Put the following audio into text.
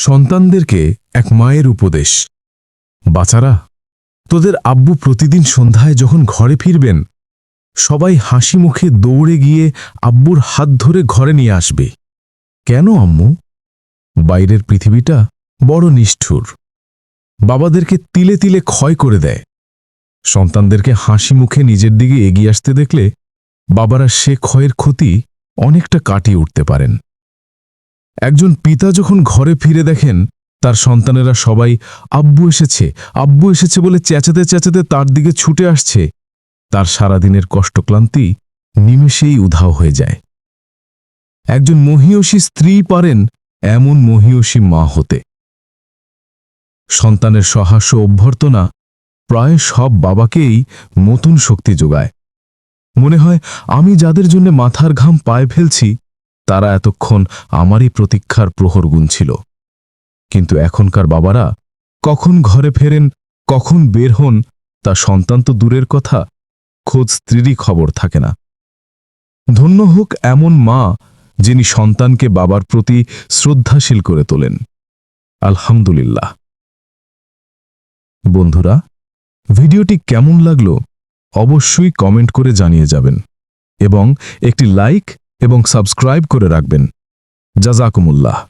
সন্তানদেরকে এক মায়ের উপদেশ। বাচারা, তোদের আব্বু প্রতিদিন সন্ধ্যায় যখন ঘরে ফিরবেন, সবাই হাসি মুখে দৌড়ে গিয়ে আব্বুর হাত ধরে ঘরে নিয়ে আসবে। কেন আম্মু? বাইরের পৃথিবীটা বড় নিষ্ঠুর। বাবাদেরকে তিলে তিলে ক্ষয় করে দেয়। সন্তানদেরকে হাসি মুখে নিজের দিকে এগিয়ে আসতে দেখলে বাবারা সে ক্ষয়ের ক্ষতি অনেকটা কাটিয়ে উঠতে পারেন। একজন পিতা যখন ঘরে ফিরে দেখেন, তার সন্তানেরা সবাই, আব্বু এসেছে আব্বু এসেছে বলে চেঁচাতে চেঁচাতে তার দিকে ছুটে আসছে। তার সারাদিনের কষ্টক্লান্তি নিমেষেই উধাও হয়ে যায়। একজন মহিয়সী স্ত্রী পারেন এমন মহিয়সী মা হতে। সন্তানের সহাস্য অভ্যর্থনা প্রায় সব বাবাকেই নতুন শক্তি যোগায়। মনে হয়, আমি যাদের জন্য মাথার ঘাম পায়ে ফেলছি তারা এতক্ষণ আমারই প্রতীক্ষার প্রহর গুনছিল। কিন্তু এখনকার বাবারা কখন ঘরে ফেরেন, কখন বের হন, তা সন্তান তো দূরের কথা, খোঁজ স্ত্রীরই খবর থাকে না। ধন্য হোক এমন মা, যিনি সন্তানকে বাবার প্রতি শ্রদ্ধাশীল করে তোলেন। আলহামদুলিল্লাহ। বন্ধুরা, ভিডিওটি কেমন লাগল অবশ্যই কমেন্ট করে জানিয়ে যাবেন এবং একটি লাইক এবং সাবস্ক্রাইব করে রাখবেন। জাজাকুমুল্লাহ।